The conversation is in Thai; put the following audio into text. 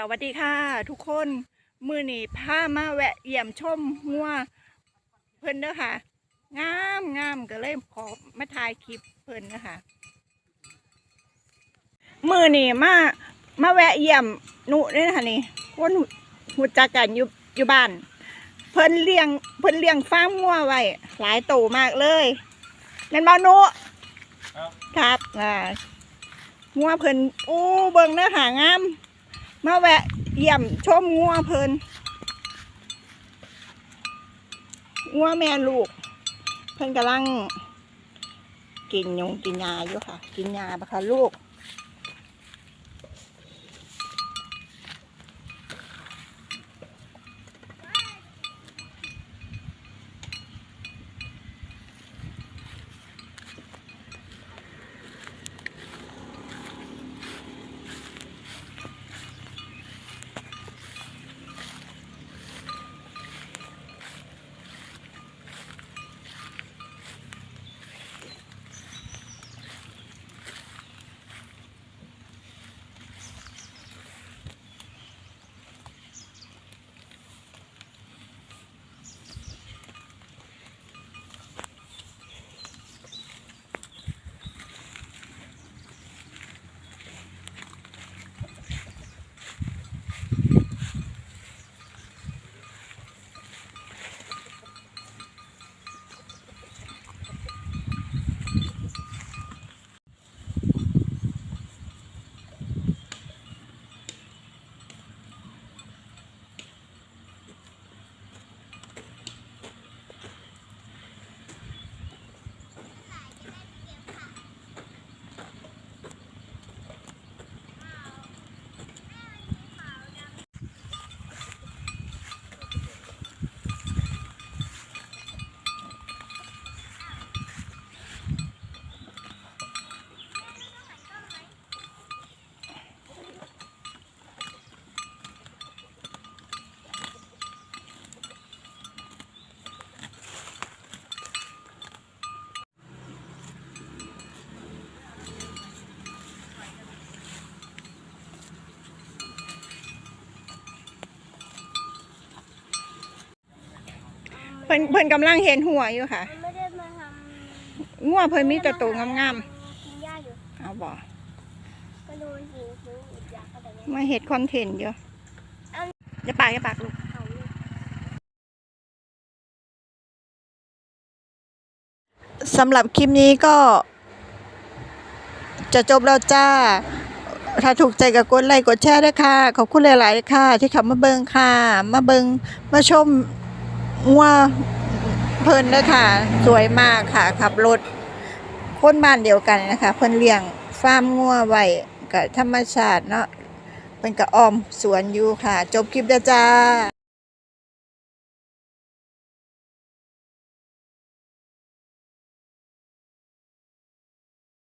สวัสดีค่ะ ทุกคนมือนี่พามาแวะเยี่ยมชมงัวเพิ่นเด้อค่ะ งามงามก็เลยขอมาถ่ายคลิปเพิ่นนะคะมือนี่มามาแวะเยี่ยมหนุนี่นะคะนี่คนหูจักกันอยู่อยู่บ้าน เพิ่นเลี้ยงเพิ่นเลี้ยงฟาร์มงัวไว้หลายโตมากเลยนั่นบ่หนุครับครับอ่างัวเพิ่นอู้เบิ่งเนื้อหางาม มาแวะเยี่ยมชมงัวเพลินงัวแม่ลูก เพิ่นกำลังกินยงกินยาอยู่ค่ะ กินยาปะคะลูก เพิ่นเพิ่นกำลังเห็นหัวอยู่ค่ะไม่ได้มาทงัวเพิ่นมีแต่ตัวงามำกินหญ้าอยู่ๆเอาบ่ก็ดูสิซื้ออุดยาเข้าไปเนี่ยมาเห็ดคอนเทนต์อยู่อย่าปากอย่าปากลูก เขาเนี่ย สำหรับคลิปนี้ก็ จะจบแล้วจ้า ถ้าถูกใจก็กดไลค์กดแชร์ด้วยค่ะ ขอบคุณหลาย ๆ ค่ะ ที่ขับมาเบิงค่ะ มาเบิงมาชม งัวเพลินเลยค่ะ สวยมากค่ะ ขับรถคนบ้านเดียวกันนะคะ เพิ่นเลี้ยงฟาร์มงัวไว้กับธรรมชาติเนาะเป็นกระออมสวนอยู่ค่ะ จบคลิปแล้วจ้า